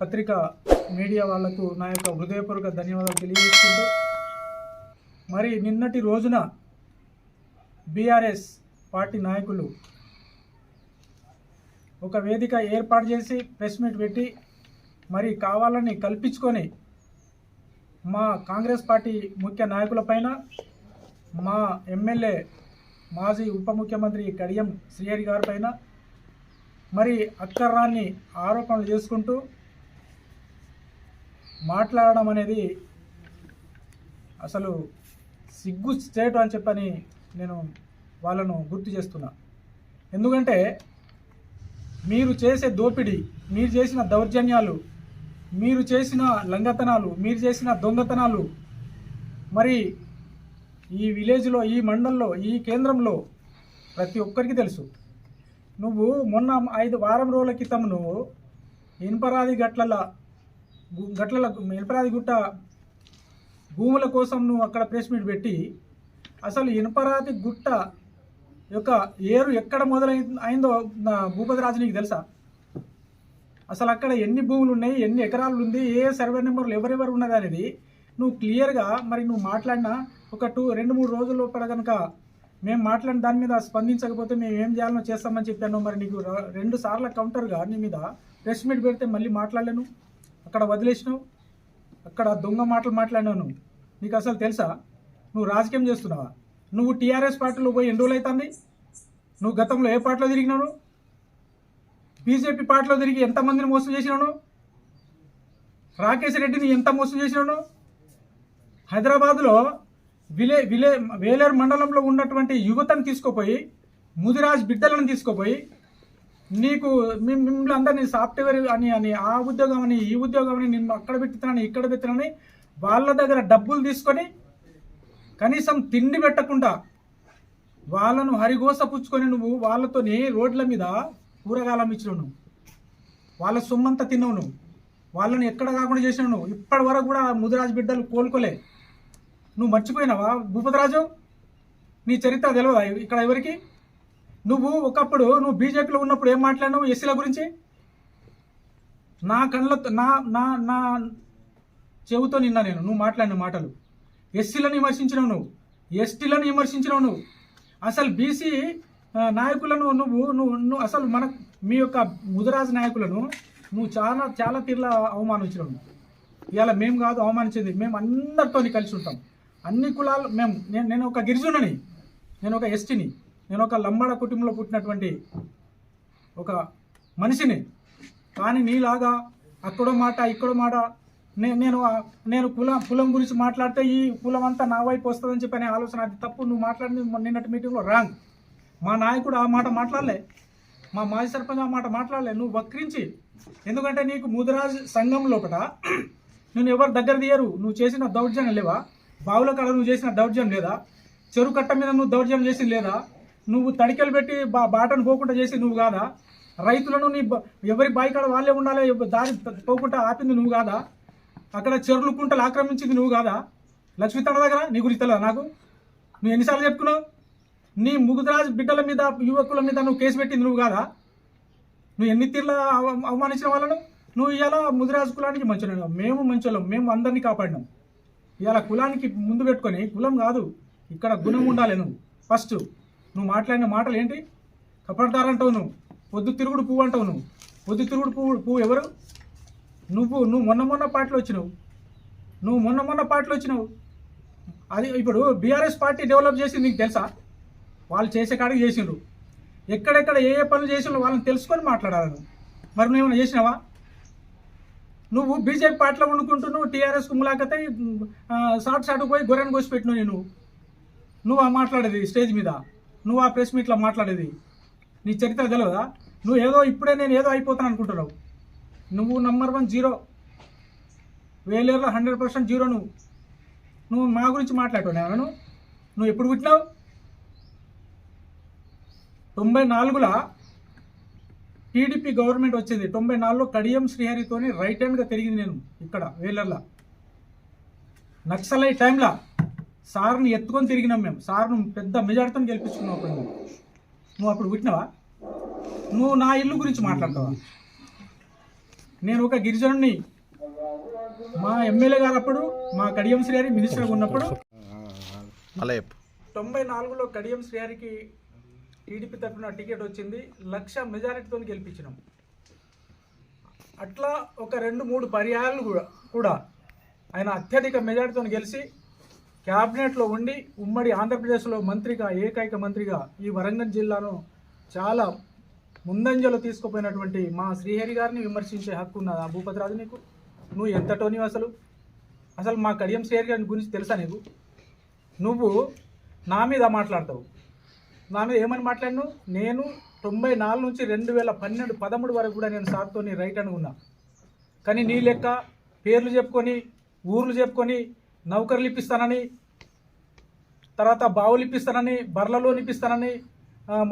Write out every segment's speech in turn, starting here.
పత్రిక మీడియా వాళ్ళకు నా యొక్క హృదయపూర్వక ధన్యవాదాలు తెలియజేసుకుంటూ మరి నిన్నటి రోజున బీఆర్ఎస్ పార్టీ నాయకులు ఒక వేదిక ఏర్పాటు చేసి ప్రెస్ మీట్ పెట్టి మరి కావాలని కల్పించుకొని మా కాంగ్రెస్ పార్టీ ముఖ్య నాయకులపైన మా ఎమ్మెల్యే మాజీ ఉప ముఖ్యమంత్రి కడియం శ్రీహరి గారి పైన మరి అక్కర్రాన్ని ఆరోపణలు చేసుకుంటూ మాట్లాడడం అనేది అసలు సిగ్గు స్టేట్ అని చెప్పని నేను వాళ్ళను గుర్తు చేస్తున్నా. ఎందుకంటే మీరు చేసే దోపిడీ మీరు చేసిన దౌర్జన్యాలు మీరు చేసిన లంగతనాలు మీరు చేసిన దొంగతనాలు మరి ఈ విలేజ్లో ఈ మండలంలో ఈ కేంద్రంలో ప్రతి ఒక్కరికి తెలుసు. నువ్వు మొన్న ఐదు వారం రోజుల క్రితం నువ్వు ఇన్పరాది గట్లల గు- ఇనపరాది గుట్ట భూముల కోసం నువ్వు అక్కడ ప్రెస్ మీట్ పెట్టి అసలు ఇనుపరాది గుట్ట యొక్క ఏరు ఎక్కడ మొదలై అయిందో నా భూపతిరాజు నీకు తెలుసా? అసలు అక్కడ ఎన్ని భూములు ఉన్నాయి ఎన్ని ఎకరాలు ఉంది ఏ సర్వే నెంబర్లు ఎవరెవరు ఉన్నది అనేది నువ్వు క్లియర్గా మరి నువ్వు మాట్లాడిన ఒక టూ రెండు మూడు రోజుల లోపల కనుక మేము మాట్లాడిన దాని మీద స్పందించకపోతే మేము ఏం చేయాలనో చేస్తామని చెప్పాను మరి నీకు రెండు సార్ల కౌంటర్గా నీ మీద ప్రెస్ మీట్ పెడితే మళ్ళీ మాట్లాడలేను? అక్కడ వదిలేసినావు? అక్కడ దొంగ మాటలు మాట్లాడినావు నువ్వు? నీకు అసలు తెలుసా? నువ్వు రాజకీయం చేస్తున్నావా? నువ్వు టీఆర్ఎస్ పార్టీలో పోయి ఎన్ని రోజులు అవుతుంది నువ్వు గతంలో ఏ పార్టీలో తిరిగినావు? బీజేపీ పార్టీలో తిరిగి ఎంతమందిని మోసం చేసినాను రాకేష్ రెడ్డిని ఎంత మోసం చేసినాను హైదరాబాద్లో విలే విలే వేలేరు మండలంలో ఉన్నటువంటి యువతను తీసుకుపోయి ముదిరాజ్ బిడ్డలను తీసుకుపోయి నీకు మిమ్మల్ని అందరినీ సాఫ్ట్వేర్ అని అని ఆ ఉద్యోగం అని ఈ ఉద్యోగం అని నిన్ను అక్కడ పెట్టుతున్నాను ఇక్కడ పెట్టుతానని వాళ్ళ దగ్గర డబ్బులు తీసుకొని కనీసం తిండి పెట్టకుండా వాళ్ళను హరిగోస పుచ్చుకొని నువ్వు వాళ్ళతోని రోడ్ల మీద కూరగాయలు ఇచ్చినావు నువ్వు. వాళ్ళ సొమ్మంతా తిన్నావు నువ్వు. వాళ్ళని ఎక్కడ కాకుండా చేసినావు నువ్వు. ఇప్పటి వరకు కూడా ముదిరాజు బిడ్డలు కోలుకోలే. నువ్వు మర్చిపోయినావా భూపతిరాజు? నీ చరిత్ర తెలియదా ఇక్కడ ఎవరికి? నువ్వు ఒకప్పుడు నువ్వు బీజేపీలో ఉన్నప్పుడు ఏం మాట్లాడినావు? ఎస్సీల గురించి? నా కళ్ళ నా నా నా చెవుతో నిన్నా నేను నువ్వు మాట్లాడిన మాటలు. ఎస్సీలను విమర్శించినావు నువ్వు. ఎస్టీలను విమర్శించినావు నువ్వు. అసలు బీసీ నాయకులను నువ్వు నువ్వు నువ్వు అసలు మన మీ యొక్క ముదిరాజు నాయకులను నువ్వు చాలా చాలా తీర్లా అవమానించినావు ఇవాళ మేము కాదు అవమానించింది మేము అందరితో కలిసి ఉంటాం. అన్ని కులాలు మేము నేను నేను ఒక గిరిజనుని. నేను ఒక ఎస్టీని. నేను ఒక లంబాడ కుటుంబంలో పుట్టినటువంటి ఒక మనిషిని. కానీ నీలాగా అక్కడో మాట ఇక్కడో మాట నేను నేను కులం కులం గురించి మాట్లాడితే ఈ కులం అంతా నా వైపు వస్తుందని చెప్పి అనే ఆలోచన అది తప్పు నువ్వు మాట్లాడింది నిన్నటి మీటింగ్లో రాంగ్. మా నాయకుడు ఆ మాట మాట్లాడలే. మా మాజీ సర్పంచ్ ఆ మాట మాట్లాడలే. నువ్వు వక్రించి ఎందుకంటే నీకు ముదిరాజ్ సంఘం లోపల నేను ఎవరు దగ్గర తీయరు. నువ్వు చేసిన దౌర్జన్యం లేవా? బావుల కాడ నువ్వు చేసిన దౌర్జన్యం లేదా? చెరువు కట్ట మీద నువ్వు దౌర్జన్యం చేసింది లేదా? నువ్వు తడికెలు పెట్టి బా బాటను పోకుండా చేసి నువ్వు కాదా? రైతులను నీ బ- ఎవరి బాయికాడ వాళ్ళే ఉండాలి దారి పోకుండా ఆపింది నువ్వు కాదా? అక్కడ చెరువులు కుంటలు ఆక్రమించింది నువ్వు కాదా? లక్ష్మీ తన దగ్గర? నీ గురించి తెలియదా నాకు? నువ్వు ఎన్నిసార్లు చెప్పుకున్నావు? నీ ముగుదరాజు బిడ్డల మీద యువకుల మీద నువ్వు కేసు పెట్టింది నువ్వు కాదా? నువ్వు ఎన్ని తీర్ల అవమానించిన వాళ్ళను? నువ్వు ఇలా ముదిరాజు కులానికి మంచి మేము మంచోళ్ళం మేము అందరినీ కాపాడినాం. ఇవాళ కులానికి ముందు పెట్టుకొని కులం కాదు ఇక్కడ గుణం ఉండాలి నువ్వు. ఫస్ట్ నువ్వు మాట్లాడిన మాటలు ఏంటి? కపడతారంటావు నువ్వు. పొద్దు తిరుగుడు పువ్వు అంటావు నువ్వు. పొద్దు తిరుగుడు పువ్వు పువ్వు ఎవరు? నువ్వు నువ్వు మొన్న మొన్న పార్టీలో వచ్చినావు. నువ్వు మొన్న మొన్న పార్టీలో వచ్చినావు. అది ఇప్పుడు బీఆర్ఎస్ పార్టీ డెవలప్ చేసింది నీకు తెలుసా? వాళ్ళు చేసే కాడికి చేసిండ్రు. ఎక్కడెక్కడ ఏ ఏ పనులు చేసిండ్రు వాళ్ళని తెలుసుకొని మాట్లాడాలి నువ్వు. మరి నువ్వు ఏమైనా చేసినావా? నువ్వు బీజేపీ పార్టీలో వండుకుంటున్నావు నువ్వు టీఆర్ఎస్కు ములాఖతై షార్ట్ షార్ట్ పోయి గొర్రెను కోసి పెట్టినావు నేను నువ్వు ఆ మాట్లాడేది స్టేజ్ మీద. నువ్వు ఆ ప్రెస్ మీట్లో మాట్లాడేది. నీ చరిత్ర తెలియదా నువ్వు ఏదో ఇప్పుడే నేను ఏదో అయిపోతాను అనుకుంటున్నావు. నువ్వు నంబర్ వన్ జీరో వేలేరులో హండ్రెడ్ పర్సెంట్ జీరో నువ్వు. నువ్వు మా గురించి మాట్లాడటం నేను నువ్వు? ఎప్పుడు పుట్టినావు? తొంభై నాలుగులో? టీడీపీ గవర్నమెంట్ వచ్చింది. తొంభై నాలుగులో కడియం శ్రీహరితోని రైట్ హ్యాండ్గా తిరిగింది నేను ఇక్కడ వేలర్లా. నక్సలై టైంలో సార్ని ఎత్తుకొని తిరిగినాం మేము. సార్ను పెద్ద మెజార్టీతో గెలిపించుకున్నావు అప్పుడు నువ్వు నువ్వు అప్పుడు పుట్టినావా? నువ్వు నా ఇల్లు గురించి మాట్లాడతావా? నేను ఒక గిరిజనుని మా ఎమ్మెల్యే గారు అప్పుడు మా కడియం శ్రీహరి మినిస్టర్గా ఉన్నప్పుడు తొంభై నాలుగులో కడియం శ్రీహరికి టీడీపీ తరఫున టికెట్ వచ్చింది. లక్ష మెజారిటీతో గెలిపించినాం. అట్లా ఒక రెండు మూడు పర్యాయాలు కూడా కూడా ఆయన అత్యధిక మెజారిటీతో గెలిచి క్యాబినెట్లో ఉండి ఉమ్మడి ఆంధ్రప్రదేశ్లో మంత్రిగా ఏకైక మంత్రిగా ఈ వరంగల్ జిల్లాను చాలా ముందంజలో తీసుకుపోయినటువంటి మా శ్రీహరి గారిని విమర్శించే హక్కు ఉన్నదా భూపతిరాజు నీకు? నువ్వు ఎంత అసలు? అసలు మా కడియం శ్రీహరి గారి గురించి తెలుసా నీకు? నువ్వు నా మీద మాట్లాడతావు. నా మీద ఏమని మాట్లాడిను నేను తొంభై నాలుగు నుంచి రెండు వేల పన్నెండు పదమూడు వరకు కూడా నేను సార్తో రైట్ అని కానీ నీ లెక్క పేర్లు చెప్పుకొని ఊర్లు చెప్పుకొని నౌకర్లు ఇప్పిస్తానని తర్వాత బావులు ఇప్పిస్తానని బర్ల లోన్ ఇప్పిస్తానని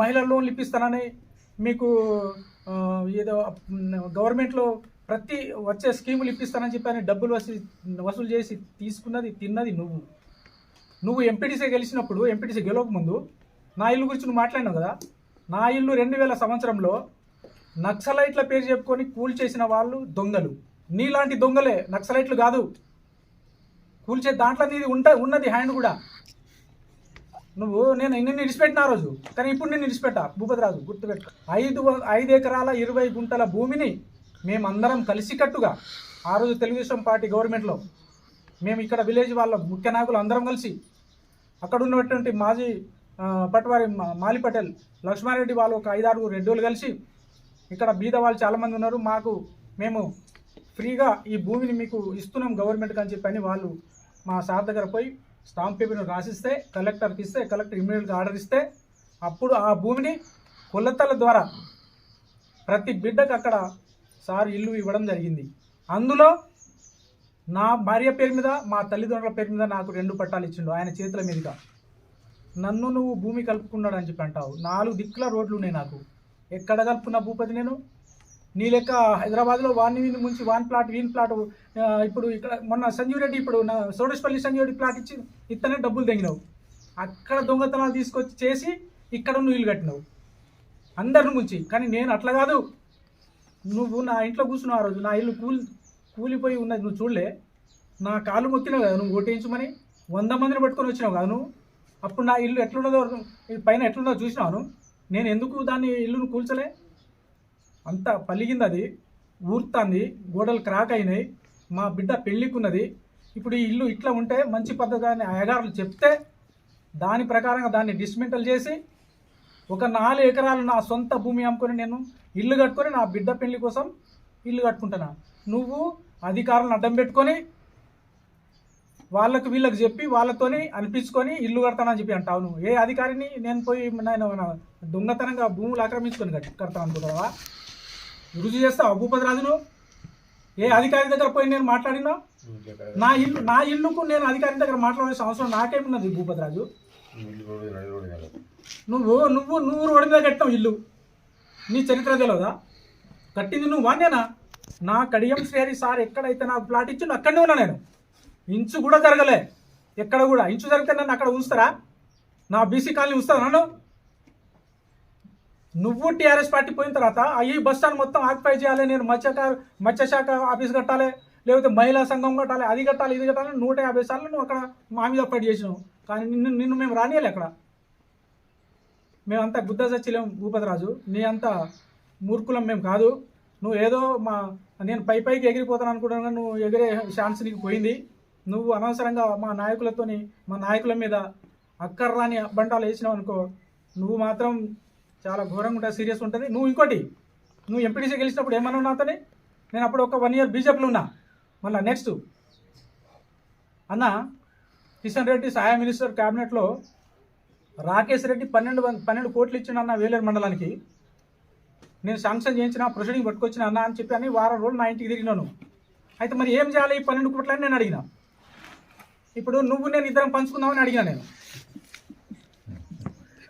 మహిళల లోన్లు ఇప్పిస్తానని మీకు ఏదో గవర్నమెంట్లో ప్రతి వచ్చే స్కీములు ఇప్పిస్తానని చెప్పని డబ్బులు వసూలు వసూలు చేసి తీసుకున్నది తిన్నది నువ్వు. నువ్వు ఎంపీటీసీ గెలిచినప్పుడు ఎంపీటీసీ గెలవకముందు నా ఇల్లు గురించి నువ్వు మాట్లాడినావు కదా? నా ఇల్లు రెండు వేల సంవత్సరంలో నక్సలైట్ల పేరు చెప్పుకొని కూల్ చేసిన వాళ్ళు దొంగలు. నీలాంటి దొంగలే నక్సలైట్లు కాదు. కూల్చే దాంట్లో నీది ఉంట ఉన్నది హ్యాండ్ కూడా. నువ్వు నేను నిన్ను ఇడిచిపెట్టిన ఆ రోజు. కానీ ఇప్పుడు నేను ఇడిచిపెట్టా భూపతిరాజు గుర్తుపెట్టు ఐదు ఐదు ఎకరాల ఇరవై గుంటల భూమిని మేమందరం కలిసికట్టుగా ఆ రోజు తెలుగుదేశం పార్టీ గవర్నమెంట్లో మేము ఇక్కడ విలేజ్ వాళ్ళ ముఖ్య నాయకులు అందరం కలిసి. అక్కడ ఉన్నటువంటి మాజీ పట్వారి మాలి పటేల్ లక్ష్మారెడ్డి వాళ్ళు ఒక ఐదారుగురు రెడ్డోళ్ళు కలిసి ఇక్కడ బీద వాళ్ళు చాలామంది ఉన్నారు. మాకు మేము ఫ్రీగా ఈ భూమిని మీకు ఇస్తున్నాం గవర్నమెంట్కి అని చెప్పని వాళ్ళు మా సార్ దగ్గర పోయి స్టాంప్ పేపర్ను రాసిస్తే కలెక్టర్కి ఇస్తే కలెక్టర్ ఇమీడియట్గా ఆర్డర్ ఇస్తే అప్పుడు ఆ భూమిని కొలతల ద్వారా ప్రతి బిడ్డకు అక్కడ సార్ ఇల్లు ఇవ్వడం జరిగింది. అందులో నా భార్య పేరు మీద మా తల్లిదండ్రుల పేరు మీద నాకు రెండు పట్టాలు ఇచ్చిండు ఆయన చేతుల మీదుగా. నన్ను నువ్వు భూమి కలుపుకున్నాడు అని చెప్పి అంటావు. నాలుగు దిక్కుల రోడ్లు ఉన్నాయి నాకు. ఎక్కడ కలుపుకున్న భూపతి నేను? నీ లెక్క హైదరాబాద్లో వాన్ని వీని ముంచి వాన్ ప్లాట్ వీన్ ప్లాట్ ఇప్పుడు ఇక్కడ మొన్న సంజీవ్ రెడ్డి ఇప్పుడు నా సోడేశ్వల్లి సంజీవ్ రెడ్డి ప్లాట్ ఇచ్చి ఇత్తనే డబ్బులు తెగినావు. అక్కడ దొంగతనాలు తీసుకొచ్చి చేసి ఇక్కడ నువ్వు ఇల్లు కట్టినావు. అందరిని ముంచి. కానీ నేను అట్లా కాదు. నువ్వు నా ఇంట్లో కూర్చున్నావు ఆ రోజు. నా ఇల్లు కూలి కూలిపోయి ఉన్నది. నువ్వు చూడలే. నా కాలు మొక్కినావు కదా. నువ్వు ఓటేయించమని వంద మందిని పట్టుకొని వచ్చినావు కదా నువ్వు. అప్పుడు నా ఇల్లు ఎట్లున్నదో పైన ఎట్లున్నదో చూసినాను నేను ఎందుకు దాన్ని ఇల్లును కూల్చలే? అంతా పలిగింది అది ఊరుతాంది గోడలు క్రాక్ అయినాయి మా బిడ్డ పెళ్ళికున్నది. ఇప్పుడు ఈ ఇల్లు ఇట్లా ఉంటే మంచి పద్ధతి అని అయ్యగారులు చెప్తే దాని ప్రకారంగా దాన్ని డిస్మెంటల్ చేసి ఒక నాలుగు ఎకరాలు నా సొంత భూమి అమ్ముకొని నేను ఇల్లు కట్టుకొని నా బిడ్డ పెళ్ళి కోసం ఇల్లు కట్టుకుంటున్నా. నువ్వు అధికారులను అడ్డం పెట్టుకొని వాళ్ళకు వీళ్ళకి చెప్పి వాళ్ళతోని అనిపించుకొని ఇల్లు కడతానని చెప్పి అంటావు నువ్వు. ఏ అధికారిని? నేను పోయి నేను దొంగతనంగా భూములు ఆక్రమించుకొని కడతాను అనుకుంటావా రుజువు చేస్తావు భూపతి రాజును? ఏ అధికారి దగ్గర పోయి నేను మాట్లాడినా? నా ఇల్లు నా ఇల్లుకు నేను అధికారి దగ్గర మాట్లాడాల్సిన అవసరం నాకేమున్నది భూపతి రాజు? నువ్వు నువ్వు నువ్వు రోడ్డు మీద కట్టావు ఇల్లు. నీ చరిత్ర తెలియదా కట్టింది నువ్వు వాణ్యనా నా కడియం శ్రీహరి సార్ ఎక్కడైతే నాకు ప్లాట్ ఇచ్చిండు అక్కడనే ఉన్నా నేను. ఇంచు కూడా జరగలే. ఎక్కడ కూడా. ఇంచు జరిగితే నన్ను అక్కడ ఉంచుతారా? నా బీసీ కాలనీ ఉంచుతారా నన్ను? నువ్వు టీఆర్ఎస్ పార్టీ పోయిన తర్వాత ఈ బస్ స్టాండ్ మొత్తం ఆక్యుపై చేయాలి నేను మత్స్యకార మత్స్యశాఖ ఆఫీస్ కట్టాలి లేకపోతే మహిళా సంఘం కట్టాలి అది కట్టాలి ఇది కట్టాలి నూట యాభై సార్లు నువ్వు అక్కడ మా మీద ఫైట్ చేసినావు. కానీ నిన్ను నిన్ను మేము రానియాలి అక్కడ. మేమంతా బుద్ధ సచ్చిలేం భూపతిరాజు నీ అంత మూర్ఖులం మేము కాదు. నువ్వు ఏదో మా నేను పై పైకి ఎగిరిపోతాను అనుకుంటున్నా నువ్వు ఎగిరే ఛాన్స్ నీకు పోయింది. నువ్వు అనవసరంగా మా నాయకులతోని మా నాయకుల మీద అక్కర్రాని బంటాలు వేసినావు అనుకో నువ్వు మాత్రం చాలా ఘోరంగా ఉంటుంది సీరియస్ ఉంటుంది. నువ్వు ఇంకోటి నువ్వు ఎంపీటీసీ గెలిచినప్పుడు ఏమన్నా నాతోని నేను అప్పుడు ఒక వన్ ఇయర్ బీజేపీలో ఉన్నా. మళ్ళీ నెక్స్ట్ అన్న కిషన్ రెడ్డి సహాయ మినిస్టర్ క్యాబినెట్లో రాకేష్ రెడ్డి పన్నెండు పన్నెండు కోట్లు ఇచ్చిన అన్న వేలేరు మండలానికి. నేను శాంక్షన్ చేయించిన ప్రొసీడింగ్ పట్టుకొచ్చిన అన్న అని చెప్పి అని వారం రోజులు నా ఇంటికి తిరిగినాను. అయితే మరి ఏం చేయాలి? ఈ పన్నెండు కోట్లని నేను అడిగిన. ఇప్పుడు నువ్వు నేను ఇద్దరం పంచుకుందామని అడిగిన నేను.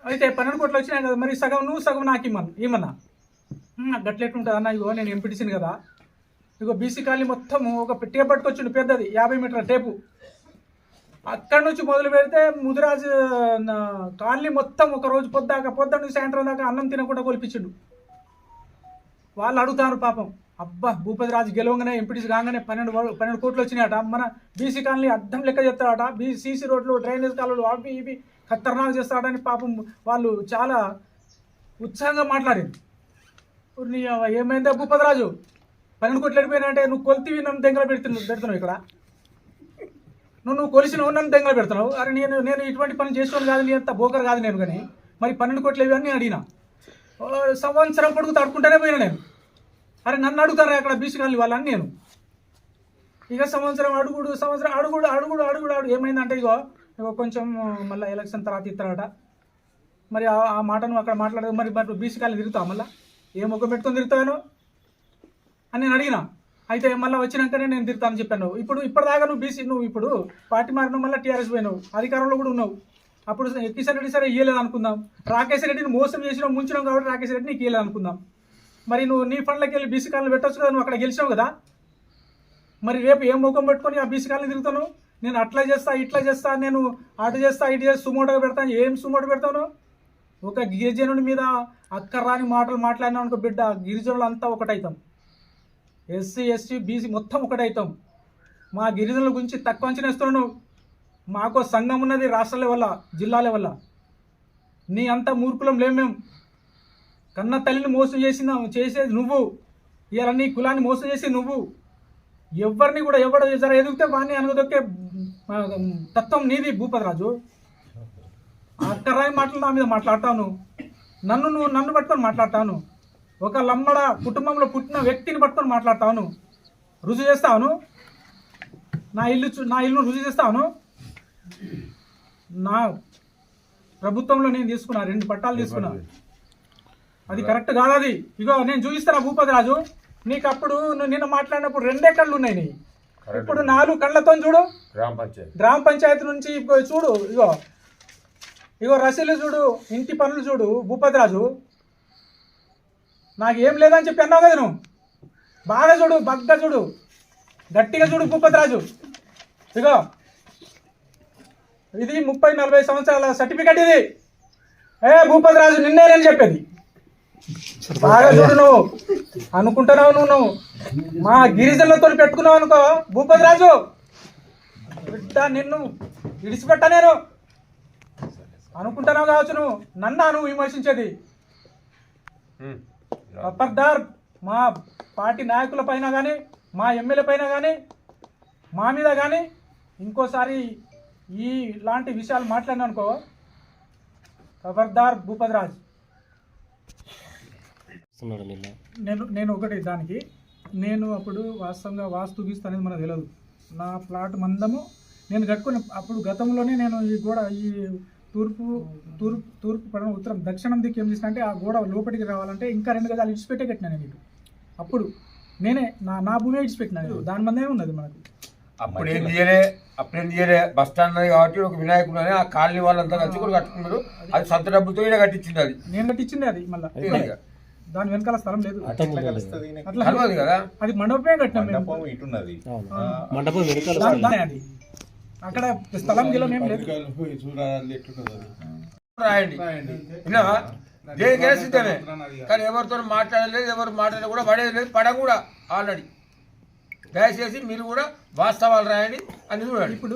అయితే పన్నెండు కోట్లు వచ్చినాయి కదా మరి సగం నువ్వు సగం నాకు ఇమ్మను ఇమ్మన్నా నాకు గట్లెట్లుంటుంది అన్న ఇగో నేను ఎంపీటీసీని కదా. ఇగో బీసీ కాలనీ మొత్తం ఒక టేప్ పట్టుకొచ్చిండు పెద్దది యాభై మీటర్ల టేపు. అక్కడ నుంచి మొదలు పెడితే ముదిరాజు కాలనీ మొత్తం ఒక రోజు పొద్దాక పొద్దున్న నుంచి సాయంత్రం దాకా అన్నం తినకుండా కొలిపించిండు. వాళ్ళు అడుగుతారు పాపం అబ్బా భూపతి రాజు గెలవంగానే ఎంపీటీసీ కాగానే పన్నెండు పన్నెండు కోట్లు వచ్చినాయట. మన బీసీ కాలనీ అర్థం లెక్క చేస్తాడట బీ సీసీ రోడ్లు డ్రైనేజ్ కాలువలు అవి ఇవి. ఖతర్నాక్ చేస్తాడని పాపం వాళ్ళు చాలా ఉత్సాహంగా మాట్లాడింది నీ ఏమైందా భూపతి రాజు పన్నెండు కోట్లు వెళ్ళిపోయినా నువ్వు కొలితివి నన్ను దెంగల పెడుతున్నావు పెడుతున్నావు ఇక్కడ. నువ్వు నువ్వు కొలిసిన నన్ను దెంగల పెడుతున్నావు. అరే నేను నేను ఇటువంటి పని చేసుకోను కాదు నీ అంత బోకర్ కాదు నేను కానీ. మరి పన్నెండు కోట్లు ఇవి అని అడిగినా. సంవత్సరం పొడుగు తడుకుంటూనే పోయినా నేను. అరే నన్ను అడుగుతారా అక్కడ బీసీ కాలనీ వాళ్ళని నేను? ఇక సంవత్సరం అడుగుడు సంవత్సరం అడుగుడు అడుగుడు అడుగుడు అడుగు ఏమైందంటే ఇగో కొంచెం మళ్ళీ ఎలక్షన్ తర్వాత ఇస్తారట. మరి ఆ- మాటను అక్కడ మాట్లాడదు. మరి మరి బీసీ కాలనీ తిరుగుతావు మళ్ళీ? ఏ ముఖం పెట్టుకొని తిరుగుతాను అని నేను అడిగిన. అయితే మళ్ళీ వచ్చినాకనే నేను తిరుగుతాను చెప్పాను. ఇప్పుడు ఇప్పటిదాకా నువ్వు బీసీ నువ్వు ఇప్పుడు పార్టీ మారిన మళ్ళీ టీఆర్ఎస్ పోయినావు. అధికారంలో కూడా ఉన్నావు. అప్పుడు కిషన్ రెడ్డి సరే ఇయ్యలేదు అనుకుందాం. రాకేష్ రెడ్డిని మోసం చేసినావు ముంచినావు కాబట్టి రాకేష్ రెడ్డి నీకు ఇయ్యలేదు అనుకుందాం. మరి నువ్వు నీ ఫండ్లకి వెళ్ళి బీసీ కాలనీ పెట్టచ్చు కదా నువ్వు అక్కడ గెలిచావు కదా? మరి రేపు ఏం ముఖం పెట్టుకొని ఆ బీసీ కాలనీ తిరుగుతాను నేను అట్లా చేస్తా ఇట్లా చేస్తా నేను అటు చేస్తా ఇటు చేస్తా సుమోటోగా పెడతాను ఏం సుమోటో పెడతాను ఒక గిరిజనుడి మీద అక్కర్రాని మాటలు మాట్లాడినా అనుకో బిడ్డ గిరిజనులు అంతా ఒకటైతాం. ఎస్సీ ఎస్టీ బీసీ మొత్తం ఒకటైతాం. మా గిరిజనుల గురించి తక్కువ అంచనా ఇస్తున్నాను మాకో సంఘం ఉన్నది రాష్ట్ర లెవెల్ల జిల్లా లెవెల్ల. నీ అంత మూర్ఖులం లేం మేము కన్న తల్లిని మోసం చేసిన చేసేది నువ్వు. ఇలా నీ కులాన్ని మోసం చేసి నువ్వు. ఎవరిని కూడా ఎవడు జర ఎదిగితే వాడిని అనగదొక్కే తత్వం నీది భూపతిరాజు అక్కరాయి మాటలు నా మీద మాట్లాడతాను. నన్ను నువ్వు నన్ను పట్టుకొని మాట్లాడతాను. ఒక లమ్మడ కుటుంబంలో పుట్టిన వ్యక్తిని పట్టుకొని మాట్లాడతాను. రుజు చేస్తాను. నా ఇల్లు చూ- నా ఇల్లు రుజు చేస్తాను. నా ప్రభుత్వంలో నేను తీసుకున్నా రెండు పట్టాలు తీసుకున్నా. అది కరెక్ట్ కాదు అది. ఇగో నేను చూపిస్తాను భూపతి రాజు నీకు అప్పుడు నువ్వు నిన్న మాట్లాడినప్పుడు రెండే కళ్ళు ఉన్నాయి నీ. ఇప్పుడు నాలుగు కళ్ళతో చూడు. గ్రామ పంచాయతీ. గ్రామ పంచాయతీ నుంచి ఇగో చూడు ఇగో. ఇగో రసీలు చూడు ఇంటి పనులు చూడు భూపతి రాజు. నాకు ఏం లేదని చెప్పి అన్నావు కదా నువ్వు. బాగా చూడు బగ్గా చూడు. గట్టిగా చూడు భూపతి రాజు. ఇగో. ఇది ముప్పై నలభై సంవత్సరాల సర్టిఫికెట్ ఇది. ఏ భూపతి రాజు నిన్నే నేను చెప్పేది. బాగా చూడు నువ్వు. అనుకుంటున్నావు నువ్వు నువ్వు. మా గిరిజనులతో పెట్టుకున్నావు అనుకో భూపతి రాజు. బిడ్డ నిన్ను విడిచిపెట్ట నేను అనుకుంటున్నావు కావచ్చు నువ్వు. నన్ను నువ్వు విమర్శించేది. ఖబర్దార్ మా పార్టీ నాయకుల పైన కానీ మా ఎమ్మెల్యే పైన కానీ మా మీద కానీ ఇంకోసారి ఈ ఇలాంటి విషయాలు మాట్లాడినా అనుకో ఖబర్దార్ భూపతిరాజ్ నేను నేను ఒకటి దానికి నేను అప్పుడు వాస్తవంగా వాస్తు గీస్తు అనేది మనకు తెలియదు నా ప్లాట్ మందము నేను కట్టుకుని అప్పుడు గతంలోనే నేను ఈ గోడ ఈ తూర్పు తూర్పు తూర్పు పడమ ఉత్తరం దక్షిణం దిక్కు ఏం చేసిన అంటే ఆ గోడ లోపలికి రావాలంటే ఇంకా రెండు గదాలు ఇడిచిపెట్టే కట్టినా నేను ఇటు. అప్పుడు నేనే నా నా భూమి ఇడిచిపెట్టినా నేను. దాని మందే ఉన్నది మనకు. అప్పుడు ఏం చేయలే అప్పుడు ఏం చేయలే. బస్ స్టాండ్ కాబట్టి ఒక వినాయకుడు అని ఆ కాలనీ వాళ్ళంతా కలిసి కూడా కట్టుకున్నారు. అది సొంత డబ్బులతో ఈయన కట్టించింది అది. నేను కట్టించింది అది మళ్ళీ. దాని వెనకాల స్థలం లేదు. అట్లా అది మండపమే కట్టినాం మేము. మండపం ఇటున్నది. అవును. మండపం వెనకాల దాని- దాని అది. అక్కడ స్థలం గిలం ఏం లేదు. రాయండి. విన్నావా? దేనికైనా సిద్ధమే కానీ ఎవరితో మాట్లాడలేదు ఎవరు మాట్లాడలేదు కూడా పడేది లేదు పడ కూడా ఆల్రెడీ. దయచేసి మీరు కూడా వాస్తవాలు రాయండి అని చూడండి. ఇప్పుడు